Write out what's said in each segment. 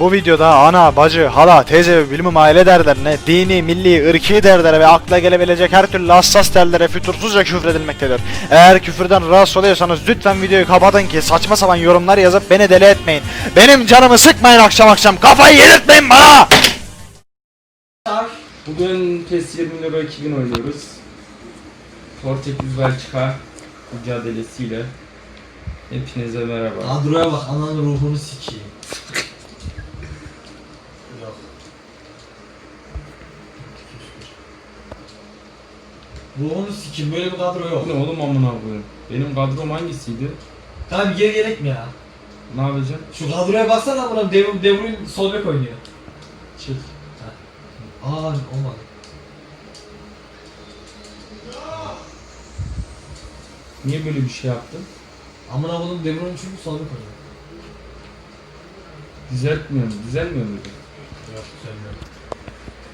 Bu videoda ana, bacı, hala, teyze ve bilmem aile derlerine, dini, milli, ırki derlere ve akla gelebilecek her türlü hassas derlere fütursuzca küfredilmektedir. Eğer küfürden rahatsız oluyorsanız lütfen videoyu kapatın ki saçma sapan yorumlar yazıp beni deli etmeyin. Benim canımı sıkmayın akşam akşam kafayı yedirtmeyin bana! Bugün PES 20 lira 2000 oynuyoruz. Portekiz Belçika mücadelesiyle. Hepinize merhaba. Kadroya bak ananın ruhunu sikeyim. Ruhunu sikeyim böyle bir kadro yok. Bu ne oğlum amına koyayım? Benim kadrom hangisiydi? Tamam bir geri gerek mi ya? Ne yapacağım? Şu kadroya baksana amına De De Bruyne sol bek oynuyor. Çık. Aa olmadı. Niye böyle bir şey yaptın? Amına koydum De Bruyne çünkü sol bek oynuyor. Düzeltmiyor mu? Düzelmiyor muydu? Yok söylemiyorum.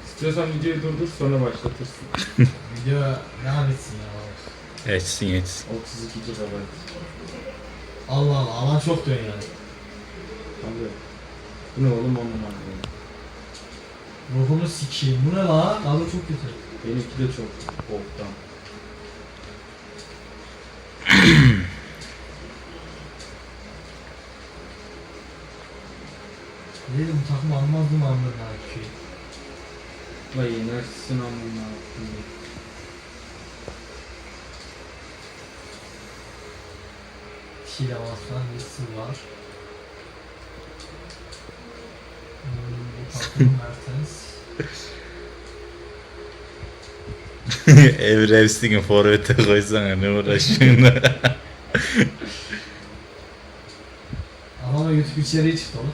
İstiyorsan videoyu durdur sonra başlatırsın. Video devam etsin ya. Etsin etsin. 32 GB. Allah Allah alan çok dön yani. Abi. Bu ne oğlum amına koyayım? Ruhunu sikeyim. Bu ne la? Kadro çok kötü. Benimki de çok boktan. Dedim bu takımı almazdım anladın ha ki. Vay yenersin amına koyayım. Tilavas'tan bir sır var. Hmm, Mertens. Evrevsini forvete koysana ne uğraşıyorsun Ama YouTube içeriği çıktı oğlum.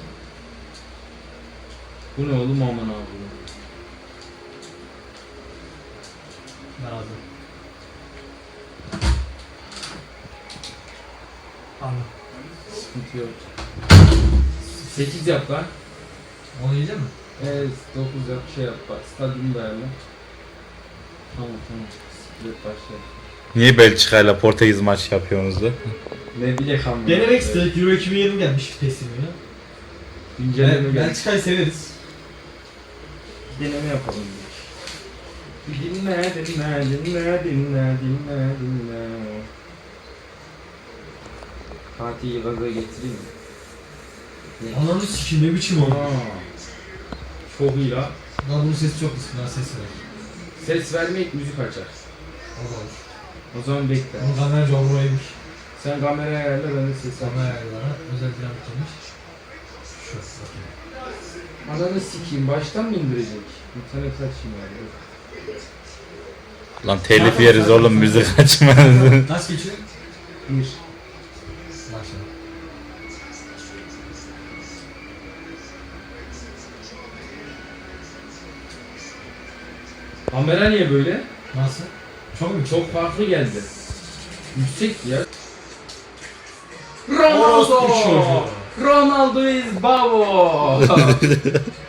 Bu ne oğlum amına koyayım? Lazım. Anladım. Sıkıntı yok. 8 yap lan. Onu yiyecek mi? Evet 9 yap şey yap bak stadyumu da ayarla. Tamam tamam. Siklet başla. Niye Belçika ile Portekiz maç yapıyorsunuz da? Ne bile kalmadı. Denemek istedik. Euro 2020 gelmiş PES'in ya. Güncelleme gel. Belçika'yı severiz. Deneme yapalım. Dinle dinle dinle dinle dinle dinle. Fatih'i gaza getireyim mi? Ne? Ananı sikeyim ne biçim oldu. Aa, Çok iyi la. Lan bunun sesi çok kısık lan ses ver. Ses vermek müzik açar. Allah olur. O zaman bekle. Onun kameracı omuraymış. Sen kameraya ayarla ben de ses Kamera açayım. ayarlara özel plan tutulmuş. Şu bakayım. Ananı sikeyim baştan mı indirecek? İnternet açayım yani. Lan telif yeriz oğlum müzik açmaz. Kaç geçiyor? Bir. Başla. Kamera niye böyle? Nasıl? Çok mu? Çok farklı geldi. Yüksek ya. Ronaldo! Ronaldo is babo!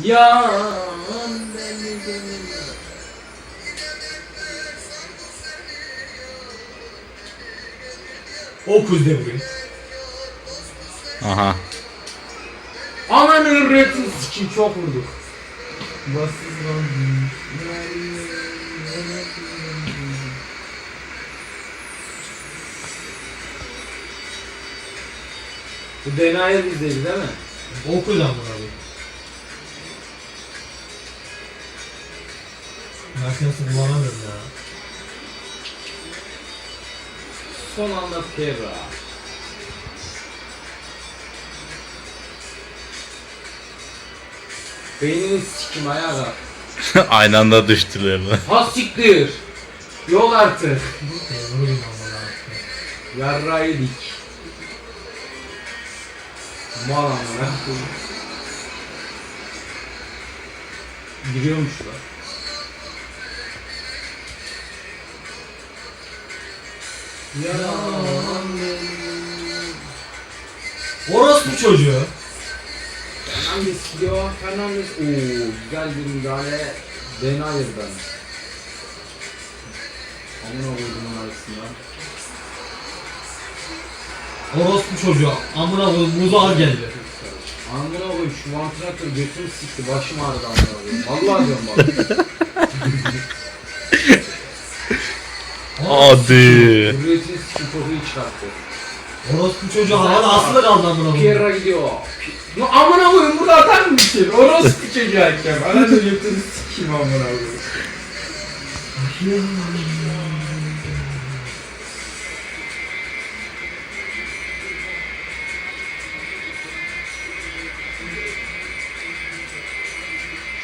Ya beni gönül. O kuz de bugün. Aha. Aman üretim sikim çok vurduk. Bassız lan. Bu denayı bizdeydi değil mi? O kuz amına koyayım. Makinesi kullanamıyorum ya. Son anda Terra. Beynini sikim ayağa kalk. Aynı anda düştüler lan. Ha siktir. Yol artık. E, vurayım amına koyayım. Yarrayı dik. Mal amına. Giriyormuş lan. Ya Orospu çocuğu. Fernandes gidiyor. Fernandes. Oo güzel bir müdahale. Denayır'dan. Amına koyduğumun arasından. Orospu çocuğu. Amına koyayım muzağa geldi. Amına koy şu vantilatör götümü sikti. Başım ağrıdı amına koyayım. Vallahi diyorum bak. Hadi. Hürriyetini sikim kokuyu çıkarttı. Orospu çocuğu havada asılı kaldı amına koyayım. Pierre'a gidiyor. No, amına koyayım burada atar mı bir şey? Orospu çocuğu hakem. Ananı götünü sikeyim amına koyayım.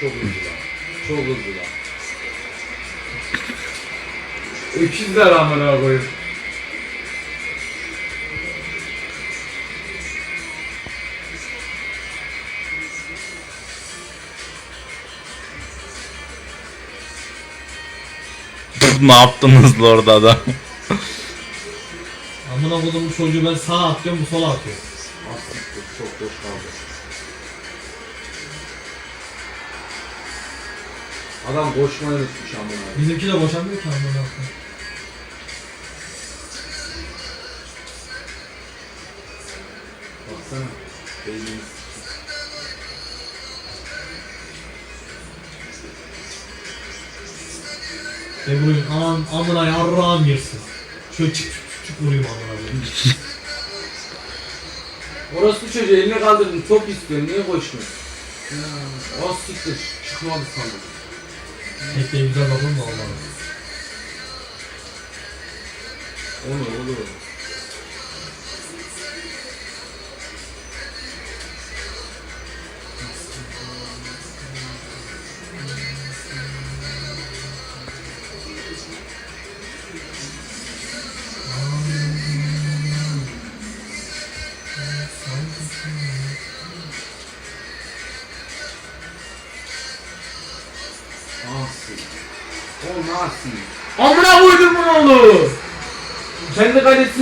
Çok hızlı lan. Çok hızlı lan. Öküzler amına koyayım. ne yaptınız orada da? Amına koyduğum çocuğu ben sağa atıyorum bu sola atıyor. Aslında çok boş kaldı. Adam koşmayı unutmuş amına. Bizimki de boşanmıyor ki amına koyayım. Beynimiz. Ve vurayım anam amına yarrağım yersin. Şöyle çık çık çık, çık vurayım amına koyayım. Orası çocuğu elini kaldırdın top istiyor niye koşmuyor? Ya, o siktir çıkmadı sandım. Tek de güzel bakın da Allah'ım. O ne olur?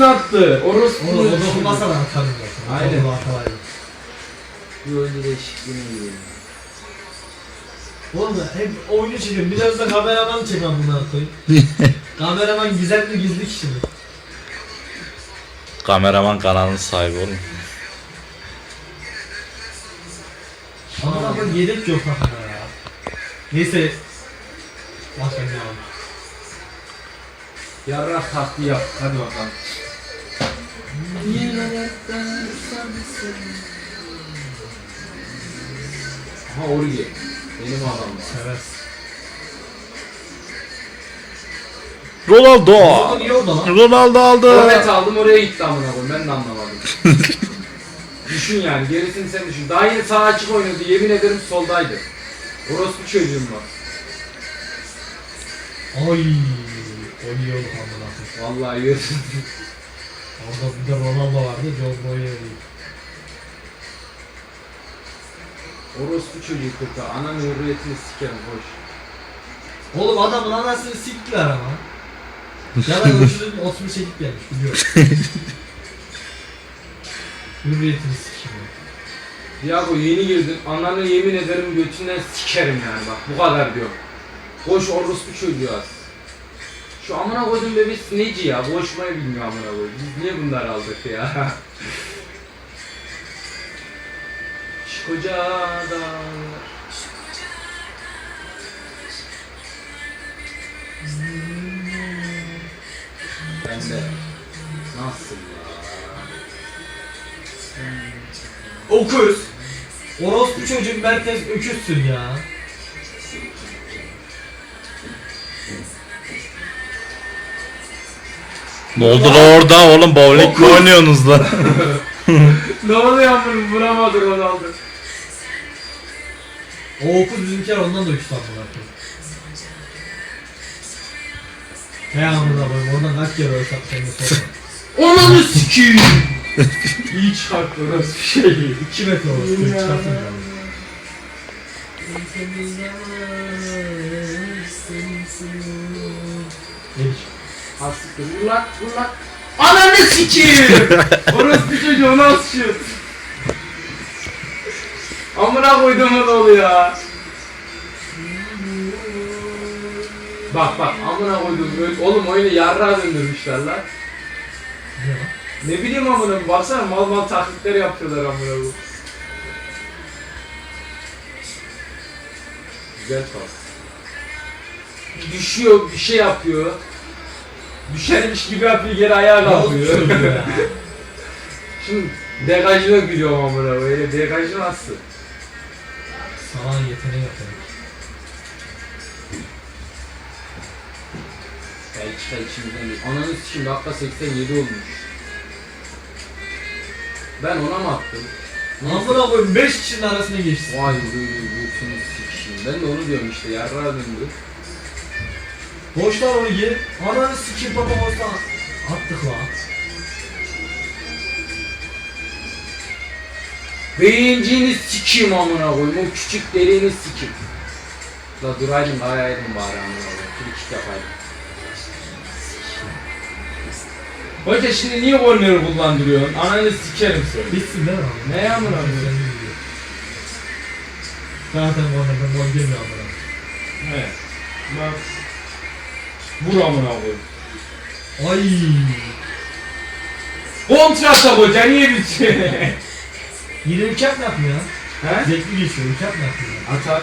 Attı. Orası Oğlum o dokunmasa ben atarım. Aynen. Bir oyuncu değişikliğine giriyor. Oğlum hep oyunu çekiyorum. Biraz da kameraman çek amına koyayım. kameraman gizemli gizli kişi mi? Kameraman kanalının sahibi oğlum. Amına koyayım yedek yok amına ya. Neyse. Ben ne yapayım. Yarrak taktiği yap. Hadi bakalım. Aha Origi. Benim adamım. Seversin. Ronaldo. Ronaldo aldı. Forvet aldım oraya gitti amına koyayım. Ben de anlamadım. düşün yani gerisini sen düşün. Daha yeni sağ açık oynuyordu. Yemin ederim soldaydı. Orospu çocuğum var. Oy. O iyi oldu amına koyayım. Vallahi gördüm. Orada bir de Ronaldo vardı. John Boy'e değil. Orospu çocuğu kötü. Ananın hürriyetini sikerim hoş. Oğlum adamın anasını siktiler ama. Yalan ölçüsünün otunu çekip gelmiş biliyorum. Hürriyetini sikeyim. Diago yeni girdin. Ananı yemin ederim götünden sikerim yani bak bu kadar diyor. Boş orospu çocuğu az. Şu amına koydum bebesi neci ya? Boşmayı bilmiyor amına koydum. Biz niye bunları aldık ya? Şu koca dağlar. Ben de nasıl ya? Okuz. Orospu çocuğun merkez öküzsün ya. Ne oldu lan orada oğlum bowling mi oynuyorsunuz lan? ne oluyor amına vuramadı Ronaldo. O okuz bizimkiler ondan da öküz lan bırakıyor. He amına koyayım oradan kaç kere ölsem seni sorma. Ananı sikiyim. İyi çarptı orası bir şey. 2 metre orospu çıkartın ya. Lan vur lan. Ananı sikiyim. bir çocuğu nasıl şut? Amına koyduğumun oğlu ya. Bak bak amına koydum oğlum oyunu yarrağa döndürmüşler lan. Ne bileyim amına baksana mal mal taklitler yapıyorlar amına koyayım. Güzel pas. Düşüyor bir şey yapıyor. Düşermiş gibi yapıyor geri ayağa kalkıyor. Şimdi degajına gülüyorum amına koyayım. Degajı nasıl? Sana yeteneği yapalım. Belçika içimizden değil. Ananı sikeyim dakika 87 olmuş. Ben ona mı attım? Amına koyayım 5 kişinin arasına geçti. Vay böyle götünü sikeyim. Ben de onu diyorum işte yarrağa döndü. Boşlar onu geri. Ananı sikeyim papa boşlar. Attık lan. Beyinciğini sikeyim amına koyayım. O küçük deliğini sikeyim. La duraydın daha yaydın bari amına koyayım. Frikik yapaydım. Hoca şimdi niye korneri kullandırıyorsun? Ananı sikerim seni. Bitsin değil mi abi? Ne amına koyayım? Zaten arada gol girmiyor amına. Evet. Bak. Vur amına koyayım. Ay. Kontrata hoca niye bitiyor? Yine uçak mı yapmıyor? He? Zevkli geçiyor uçak mı yapmıyor? Atar.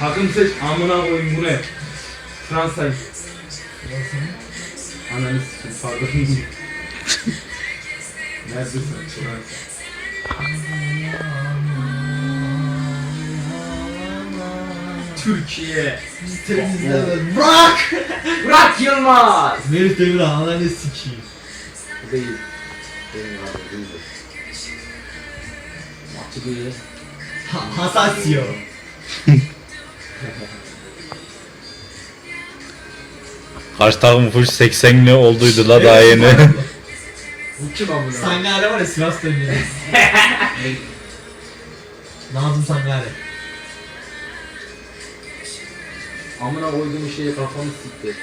Takım seç. Amına koyayım bu ne? Fransa. Ananı sikeyim pardon. Neredesin? Fransa. Türkiye. Bırak! Burak Yılmaz. Melih Demirhan ananı sikeyim. Bu değil. Benim abi değil. Maçı değil. Ha Hasasio. Karşı takım full 80'li olduydu la daha yeni. Bu kim amına? Sangare var ya Sivas dönüyor. Nazım Sangare. Amına koyduğum şeyi kafamı sikti.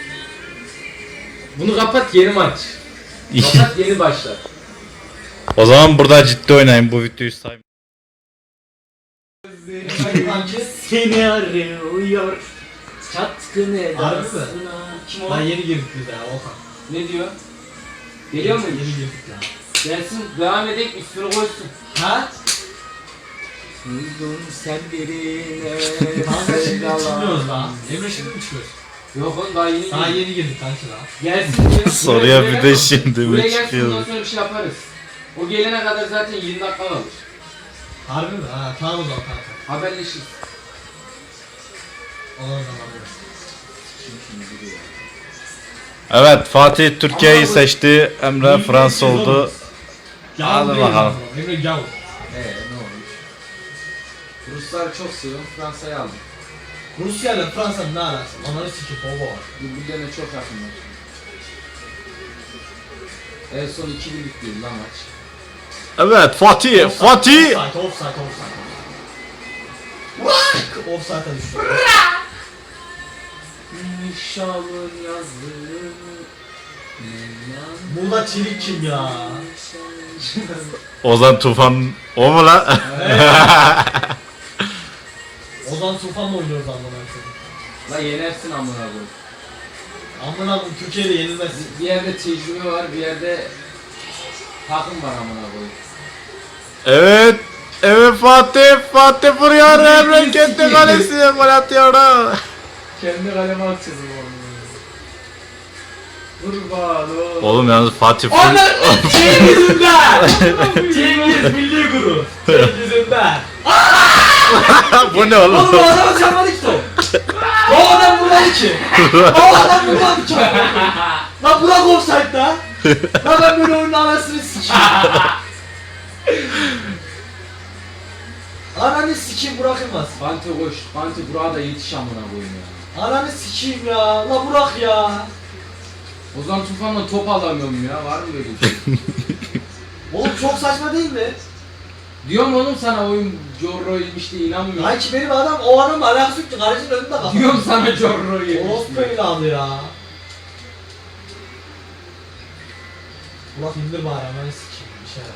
Bunu kapat yeni maç. Kapat yeni başlar. o zaman burada ciddi oynayın bu videoyu say. Seni arıyor. Çatkın mi? Kim o? Lan yeni girdik biz ya Okan. Ne diyor? Geliyor mu? Yeni girdik ya. Gelsin devam edelim üstünü koysun. Ha? Duydum sen birine Kanka şimdi çıkmıyoruz lan. Emre şimdi mi çıkıyoruz? Yok oğlum daha yeni Daha girdi. yeni girdik kanka daha. Gelsin diyor. Soruya bir de şimdi mi Buraya gelsin çıkıyor? ondan sonra bir şey yaparız. O gelene kadar zaten 20 dakika kalır. Harbi mi? Ha tamam o zaman kanka. Haberleşiriz. O zaman alırız. Evet Fatih Türkiye'yi seçti. Emre Fransa oldu. Gavur Hadi bakalım. Emre gavur. Eee? Ruslar çok seviyorum Fransa'yı aldım. Rusya ile Fransa'nın ne arası? Ananı sikip baba var. Birbirlerine çok yakınlar. En son 2 birlik değil lan maç. Evet Fatih, Fatih. Offside, offside, offside. Offside'a düştü. Nişanın yazdığı Burada çelik kim ya? Ozan Tufan o mu lan? Ozan Tufan mı oynuyoruz amına koyayım? La yenersin amına koyayım. Amına koyayım Türkiye'de yenilmez. Bir yerde tecrübe var, bir yerde takım var amına koyayım. evet. Evet Fatih, Fatih vuruyor Emre kendi kalesine gol atıyor. Kendi kaleme atacağız onu. Kurban ol. Oğlum yalnız Fatih full... Ananı Cengiz'inden! Cengiz milli gurur. Cengiz'inden. Bu ne Oğlum oğlum? o adamı çarpmadı ki top. O adam vurmadı ki. O adam vurmadı ki. Lan Burak offside da. Lan ben böyle oyunun anasını sikeyim. Ananı sikeyim Burak Yılmaz. Fante koş, Fante Burak'a da yetiş amına koyayım ya. Ananı sikeyim ya. La Burak ya. Ozan Tufan'la top alamıyorum ya, var mı böyle bir şey? Oğlum çok saçma değil mi? Diyorum oğlum sana oyun Jorro yemiş de inanmıyorum. Ki benim adam o adamla alakası yok ki. Kalecinin önünde kaldı. Diyorum sana Jorro yemiş. Orospu evladı ya. Burak indir bari ananı sikeyim. Bir şey yap.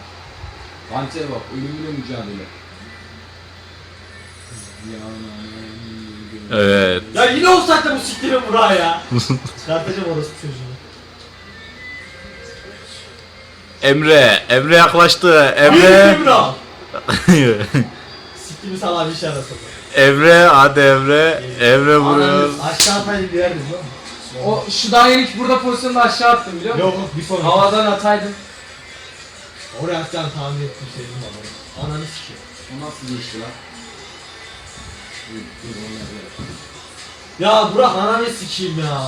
Fante'ye bak, ölümüne mücadele. Evet. Ya yine offside'da bu siktirin Burak'ı ya. Çıkartacağım orospu çocuğunu. Emre, Emre yaklaştı. Emre. Emre. Burak. Siktimi sana bir şey. Emre, hadi Emre. Emre vuruyor. Aşağı atayım bir musun? O şu daha yeni burada pozisyonda aşağı attım biliyor musun? Yok yok bir sonra. Havadan ataydım. Oraya atacağım tahmin ettiğim şey değil mi baba? Ananı sikeyim. O nasıl geçti lan? Ya Burak ananı sikeyim ya.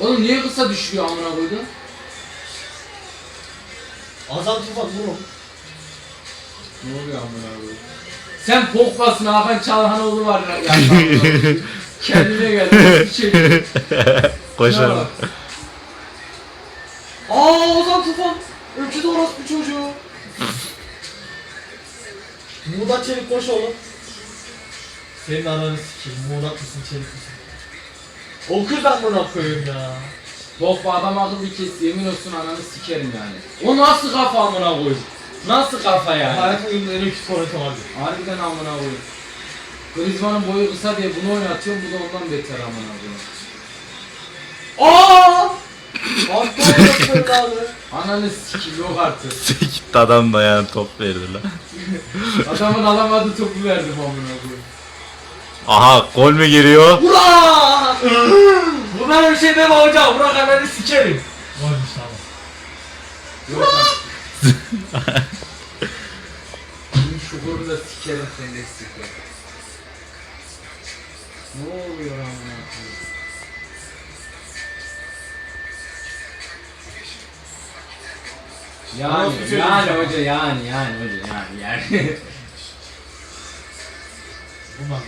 Oğlum niye kısa düşüyor amına koydun? Azam tufan vurun. Ne oluyor amına koydun? Sen Pogba'sın Hakan Çalhanoğlu var ya. Kendine gel. Şey. Koşar. Ne var? Aa Ozan Tufan. Öküz orospu çocuğu. Muğdat Çelik koş oğlum. Senin ananı sikeyim. Muğdat mısın Çelik misin? O kız ben buna koyayım ya. Pogba adam akıllı kes yemin olsun ananı sikerim yani. O nasıl kafa amına koyun? Nasıl kafa yani? Hayatımın en en öküz forveti olabilir. Harbiden amına koyun. Griezmann'ın boyu kısa diye bunu oynatıyorum bu da ondan beter amına orospu evladı. Ananı sikim yok artık. Gitti adam da yani top verdi lan. Adamın alamadığı topu verdim amına koyun. Aha gol mü giriyor? Burak! Bu böyle bir şey deme hocam. Burak ananı sikerim. Olmuş tamam. Yok Bunun şukurunu da sikerim seni de sikerim. Ne oluyor amına koyayım? Yani, şey yani diyeceğim? hoca yani yani hoca yani yani. Ulan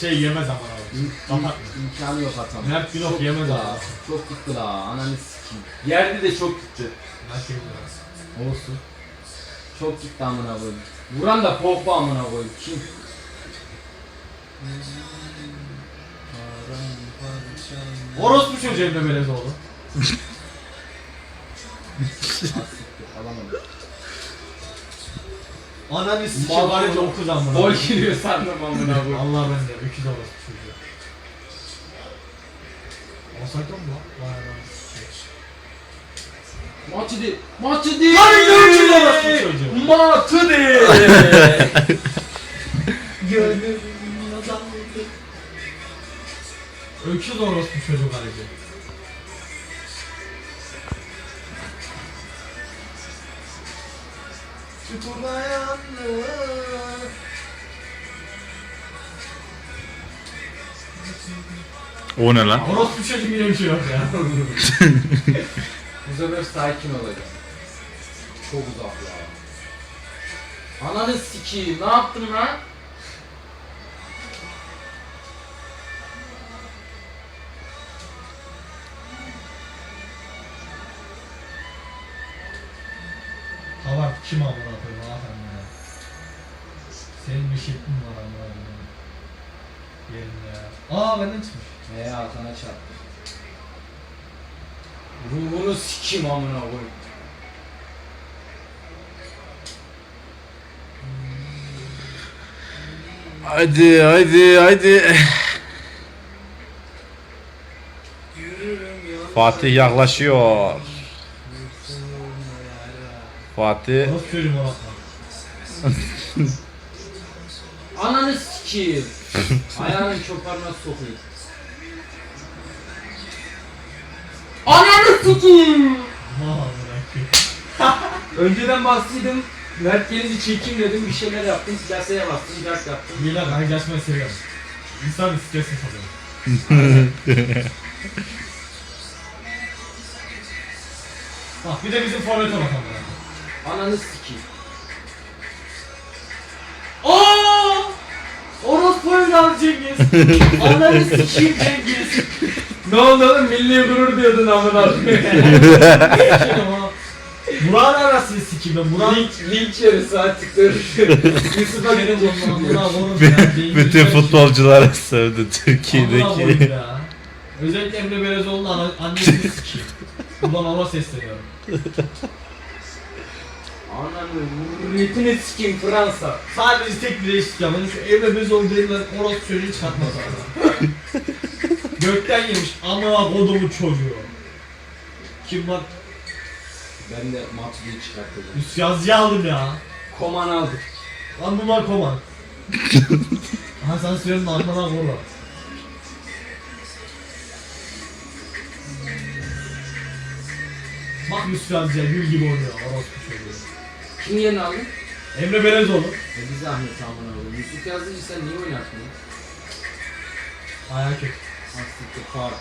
şey yemez ama abi. Kapatma. İmkanı yok atam. Mert Günok Çok yemez gitti abi. Çok gitti la ananı sikeyim. Yerde de çok gitti. Mert yemez. Olsun. Çok gitti amına koyayım. Vuran da Pogba amına koyayım. Kim? Orospu çocuğu Emre Belezoğlu. Alamadım. Ananı bari çok kız amına. Gol giriyor sandım amına koyayım. Allah ben de öküz orospu çocuğu. Yok mu lan? Vay lan. Değil. Hadi görüşürüz orospu çocuğu. Değil. Gönlüm yazandı. Öküz orospu çocuğu kaleci. Tutunayanlar. O ne lan? Orospu çocuğu yine bir şey yok ya. Bu sefer sakin olacağım. Çok uzak ya. Ananı sikeyim. Ne yaptın lan? Tamam kim amına koyayım Hakan ya. Senin bir şeklin var amına koyayım. Gelin ya. Aa benden çıkmış. He Hakan'a çarptı. Ruhunu sikim amına koyayım. Haydi haydi haydi. Fatih yaklaşıyor. Fatih. Ananı sikeyim. Ayağının çoparına sokayım. Bırakayım. Önceden bastıydım. Mert gelince çekeyim dedim bir şeyler yaptım. Piyasaya bastım, ders yaptım. Milan kaynaşmayı seviyorum. İnsan stresini salıyor. Bak bir de bizim forvete bakalım. Ananı sikeyim. Aa! Orospu evladı Cengiz. Ananı sikeyim Cengiz. Ne oldu oğlum milli gurur diyordun amına. Burak'ın arasını sikeyim ben. Burak link, link yeriz artık dur. Yusuf'a benim şimdi. Burak ya. Bütün sevdi Amına Türkiye'deki. ya. Özellikle Emre Belezoğlu'nun ana- annesini sikeyim. Buradan ona sesleniyorum. Ananı sikeyim Fransa. Sadece tek bir değişik ya. Benim şu Emre Belezoğlu denilen orospu çocuğu çıkartmaz abi. Gökten yemiş amına kodumu çocuğu. Kim var? Ben de Matsu'yu çıkarttım. Üst yazıcı aldım ya. Koman aldık. Lan bunlar koman. Aha sen söylüyorsun amına koyma. Bak Yusuf Yazıcı'ya gül gibi oynuyor orospu çocuğu. Kim yerini aldın? Emre Belezoğlu. E bir zahmet amına koyayım. Yusuf Yazıcı sen niye oynatmıyorsun? Ayağı kötü. Aslında far.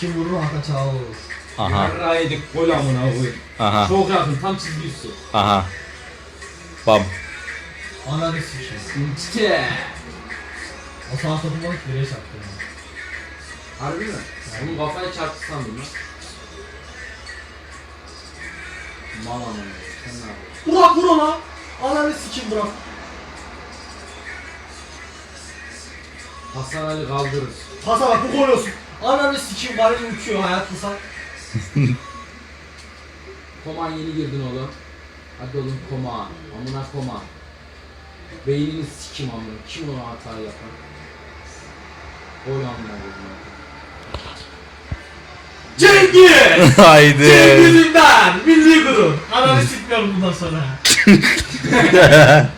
Kim vurur Hakan Çağlar vurur. Aha Yarra yedik gol amına koyayım. aha Çok yakın tam çizgi üstü. aha. Bam. Ananı sikeyim. İşte. O sağ sapından direğe çarptı. Harbi mi? Onun kafaya çarptı sandım lan. Amına koyayım. Sen ne yapıyorsun? Burak vur ona. Ananı sikeyim Burak. Hasan Ali kaldırır. Pasa bak bu gol olsun. Ananı var ya uçuyor hayatlısa. Koman yeni girdin oğlum. Hadi oğlum Koman. Amına Koman. Beynini sikim amına. Kim o hatayı yapar? Gol amına koyayım. Cengiz! Haydi. Cengiz'inden milli gurur. Ananı sikmiyorum bundan sonra.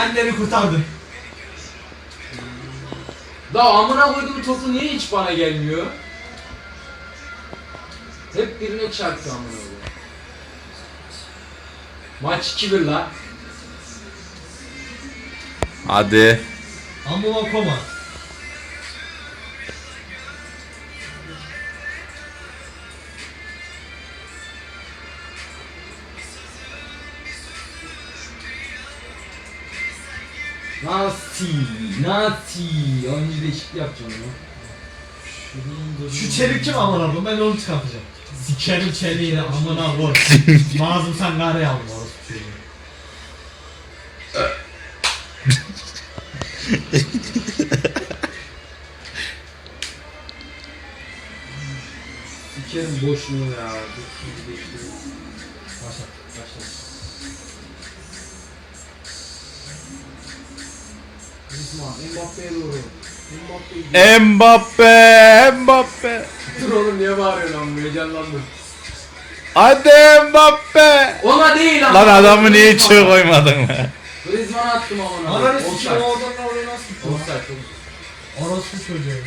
Anneni kurtardın. Da amına koyduğum topu niye hiç bana gelmiyor? Hep birine çarptı amına koyayım. Maç 2-1 lan. Hadi. Amına koma. Nasi, Nasi. Oyuncu değişiklik yapacağım ya. Şu çelik kim amına koyayım ben onu çıkartacağım. Sikerim çeliğini amına koy. Mazlum sen gari aldın orası çocuğu. Sikerim boşluğu ya. Dur, şimdi Mbappe'ye doğru. Mbappe. Mbappe, Mbappe. Dur oğlum niye bağırıyorsun amma heyecanlandım. Hadi Mbappe. Ona değil ama. Lan adamı niye içeri koymadın lan? Griezmann'a attım ama. Ananı Offside. sikeyim oradan oraya nasıl lan? Offside. Orospu çocuğu.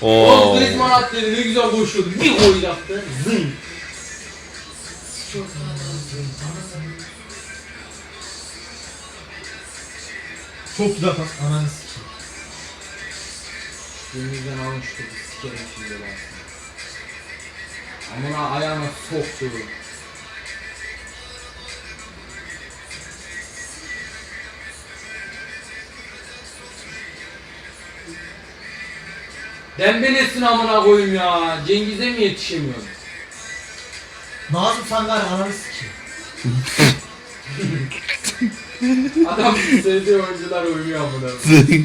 Oğlum Oo. Griezmann attı ne güzel koşuyordu. Bir gol yaptı. Zın. Çok güzel pas. Ananı sikeyim. Denizden almış topu sikerim şimdi ben. Amına ayağına soktu. Dembelesin amına koyayım ya. Cengiz'e mi yetişemiyorum? Nazım Sangare ananı sikeyim. Adam sevdiği oyuncular oynuyor amına.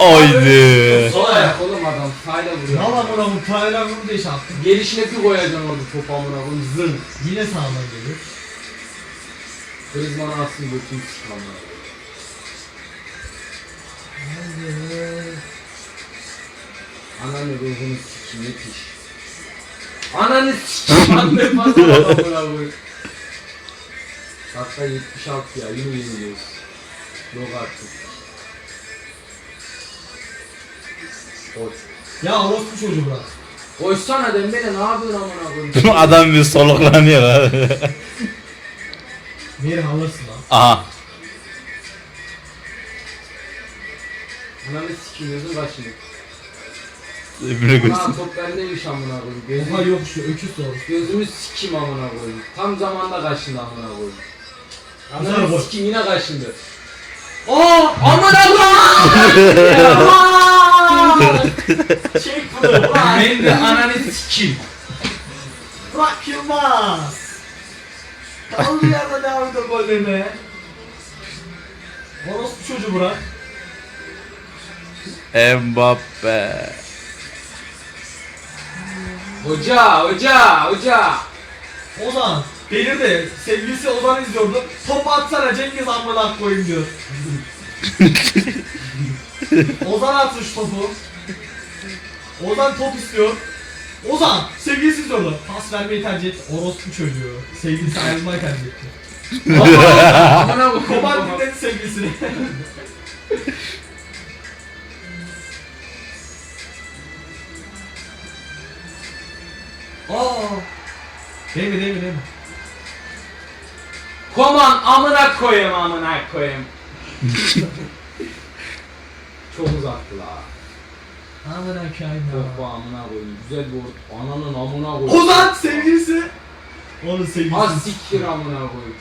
Haydi. Sol ayak oğlum adam. Sayla vuruyor. Valla buna bu Taylan bunu da iş attım. Gelişine bir koyacaksın orada topu amına koyayım. Zın. Yine sağdan geliyor. Griezmann'ı alsın götünü sıçmam Ananı ruhunu sikim ne piş. Ananı sikim anne fazla adamına bu. Dakika 76 ya yine yeniliyoruz. Yok artık. Koş. Ya orospu çocuğu bırak. Koşsana Dembele ne yapıyorsun amına koyayım? Adam bir soluklanıyor ha. Verin alırsın lan. Aha. Ananı gözün kaçını. Emre görsün. Ana top bendeymiş amına koyayım. Gözüm- Oha yok şu öküz doğru. Gözümü sikim amına koyayım. Tam zamanda kaçındı amına koyayım. Amına Ananı koy. sikim yine kaçındı. Aa amına koyayım. Çek bunu bırak. Ben de ananı sikim. Bırak Yılmaz. Kaldı yerde devam ediyor gollerine. Orospu çocuğu bırak. Mbappe. Hoca hoca hoca. Ozan. Delirdi. Sevgilisi Ozan izliyordu. Top atsana Cengiz amına koyayım diyor. Ozan atsın şu topu. Ozan top istiyor. Ozan sevgilisi izliyordu. Pas vermeyi tercih etti. Orospu çocuğu. Sevgilisi ayrılmayı tercih etti. Amına Koman koyayım. dinledi sevgilisini. Aa. Değil mi değil mi değil mi? Koman amına koyayım amına koyayım. Çok uzaktı la. Amına koyayım bu amına koyayım. Güzel bir orta. Ananın amına koyayım. Ozan sevgilisi. Onun sevgilisi. Az siktir amına koyayım.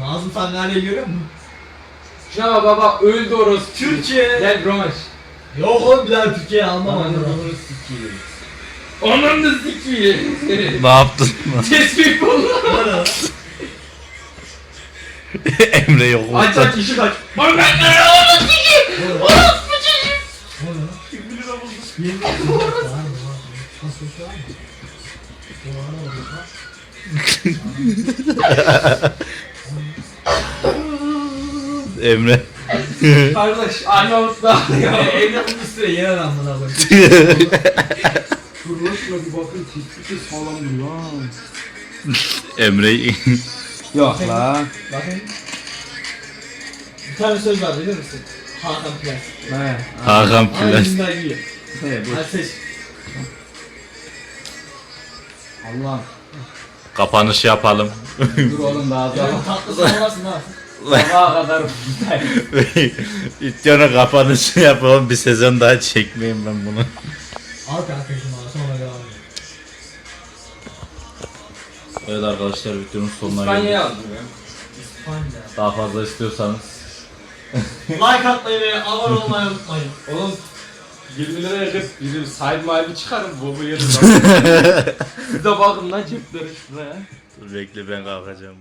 Nazım sen nereye görüyor musun? Şuna bak baba öldü orası. Türkiye. Gel Romaş. Yok oğlum bir daha Türkiye'ye almam Ananın amına. amını sikiyim. Ananı sikiyim. ne yaptın? Tespih buldu. Bana. Emre yok. Aç aç işi kaç. Bak ben ne Orospu çocuğu. Emre. Kardeş Arnavut'ta ya. Evde bunun üstüne yer adam buna bak. Lan şuna bir bakın tespih sağlam duruyor ha. Emre. Yok la. Bakın. Bir tane söz var bilir misin? Hakan Prens. He. Hakan Plaj. Aynısından giyiyor. He bu. Hadi seç. Allah'ım. Kapanış yapalım. Dur oğlum daha daha. tatlısı olmasın ha. Sabaha kadar. İtyona kapanışı yapalım. Bir sezon daha çekmeyeyim ben bunu. Al kanka şunu sonra devam edelim. Evet arkadaşlar videonun sonuna İspanya geldik. yazdım ya. İspanya. Daha fazla istiyorsanız Like atmayı ve abone olmayı unutmayın. Oğlum 20 liraya yakıp bizim sahip mahibi çıkarım bu bu yeri. Siz de bakın lan cepleri şuraya. Dur bekle ben kalkacağım.